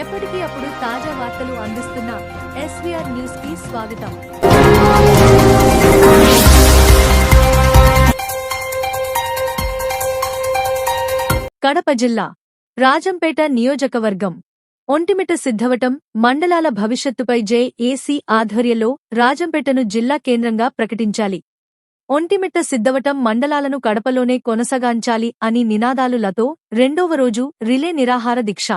ఎప్పటికీ అప్పుడు తాజా వార్తలు అందిస్తున్న ఎస్వీఆర్ న్యూస్కి స్వాగతం. కడప జిల్లా రాజంపేట నియోజకవర్గం ఒంటిమిట సిద్ధవటం మండలాల భవిష్యత్తుపై జే ఏసీ ఆధ్వర్యంలో రాజంపేటను జిల్లా కేంద్రంగా ప్రకటించాలి. ఒంటిమిట్ట సిద్ధవటం మండలాలను కడపలోనే కొనసాగాంచాలి అని నినాదాలులతో రెండవ రోజు రిలే నిరాహార దీక్ష.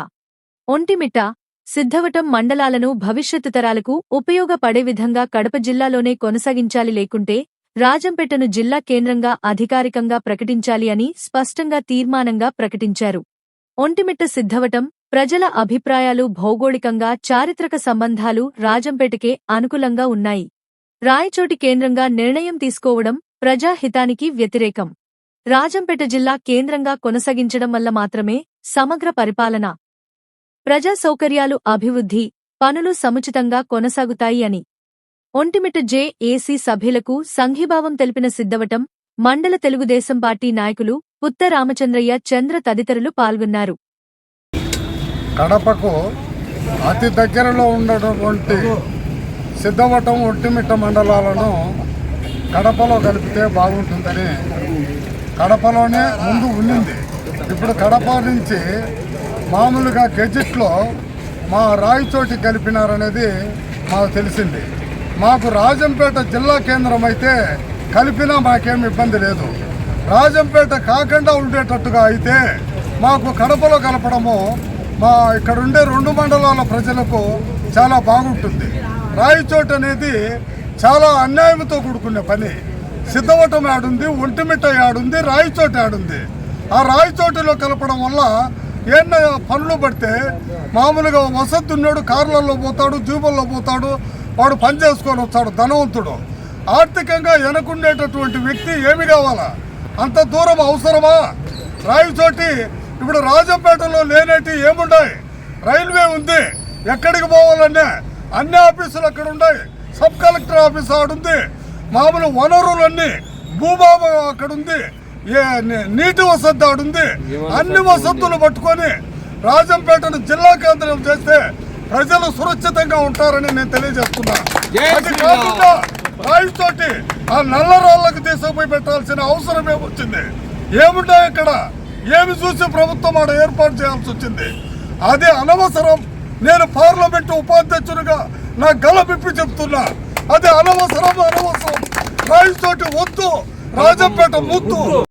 ఒంటిమిట్ట సిద్ధవటం మండలాలను భవిష్యత్తు తరాలకు ఉపయోగపడే విధంగా కడప జిల్లాలోనే కొనసాగించాలి లేకుంటే రాజంపేటను జిల్లా కేంద్రంగా అధికారికంగా ప్రకటించాలి అని స్పష్టంగా తీర్మానంగా ప్రకటించారు. ఒంటిమిట్ట సిద్ధవటం ప్రజల అభిప్రాయాలు భౌగోళికంగా చారిత్రక సంబంధాలు రాజంపేటకే అనుకూలంగా ఉన్నాయి. రాయచోటి కేంద్రంగా నిర్ణయం తీసుకోవడం ప్రజాహితానికి వ్యతిరేకం. రాజంపేట జిల్లా కేంద్రంగా కొనసాగించడం వల్ల మాత్రమే సమగ్ర పరిపాలన ప్రజా సౌకర్యాలు అభివృద్ధి పనులు సముచితంగా కొనసాగుతాయి అని. ఒంటిమిట జే ఏసీ సభ్యులకు సంఘీభావం తెలిపిన సిద్ధవటం మండల తెలుగుదేశం పార్టీ నాయకులు పుత్త రామచంద్రయ్య చంద్ర తదితరులు పాల్గొన్నారు. కడపకు అతి దగ్గరలో ఉన్నటువంటి సిద్ధవటం ఒట్టిమిట్ట మండలాలను కడపలో కలిపితే బాగుంటుందని కడపలోనే ముందు ఉండింది ఇప్పుడు కడప నుంచి మామూలుగా గెజిట్లో మా రాయచోటి కలిపినారనేది మాకు తెలిసింది. మాకు రాజంపేట జిల్లా కేంద్రం అయితే కలిపినా మాకేం ఇబ్బంది లేదు. రాజంపేట కాకుండా ఉండేటట్టుగా అయితే మాకు కడపలో కలపడము మా ఇక్కడ ఉండే రెండు మండలాల ప్రజలకు చాలా బాగుంటుంది. రాయచోటు అనేది చాలా అన్యాయంతో కూడుకునే పని. సిద్ధవటం యాడుంది ఒంటిమిట్ట యాడుంది రాయచోటు యాడుంది ఆ రాయచోటిలో కలపడం వల్ల ఏమన్నా పనులు పడితే మామూలుగా వసతున్నాడు కార్లలో పోతాడు జీబుల్లో పోతాడు వాడు పని చేసుకొని వస్తాడు ధనవంతుడు. ఆర్థికంగా వెనకుండేటటువంటి వ్యక్తి ఏమి కావాలా? అంత దూరం అవసరమా? రాయచోటి ఇప్పుడు రాజంపేటలో లేనేటి ఏముండాయి? రైల్వే ఉంది ఎక్కడికి పోవాలన్నా అన్ని ఆఫీసులు అక్కడ ఉన్నాయి. సబ్ కలెక్టర్ ఆఫీస్ ఆడుంది మామూలు వనరులన్నీ భూభాగం అక్కడ ఉంది. నీటి వసతి ఆడ ఉంది. అన్ని వసతులు పట్టుకొని రాజంపేటను జిల్లా కేంద్రం చేస్తే ప్రజలు సురక్షితంగా ఉంటారని నేను తెలియజేస్తున్నా. అది కాకుండా రాయితోటి ఆ నల్ల రాళ్ళకు తీసుకుపోయి పెట్టాల్సిన అవసరం ఏమొచ్చింది? ఏముంటాయి ఇక్కడ? ఏమి చూసి ప్రభుత్వం ఆడ ఏర్పాటు చేయాల్సి వచ్చింది? అదే అనవసరం. నేను పార్లమెంటు ఉపాధ్యక్షునిగా నా గల విప్పి చెప్తున్నా. అది అనవసరం అనవసరం. రాయితోటి వద్దు. రాజంపేట ముద్దు.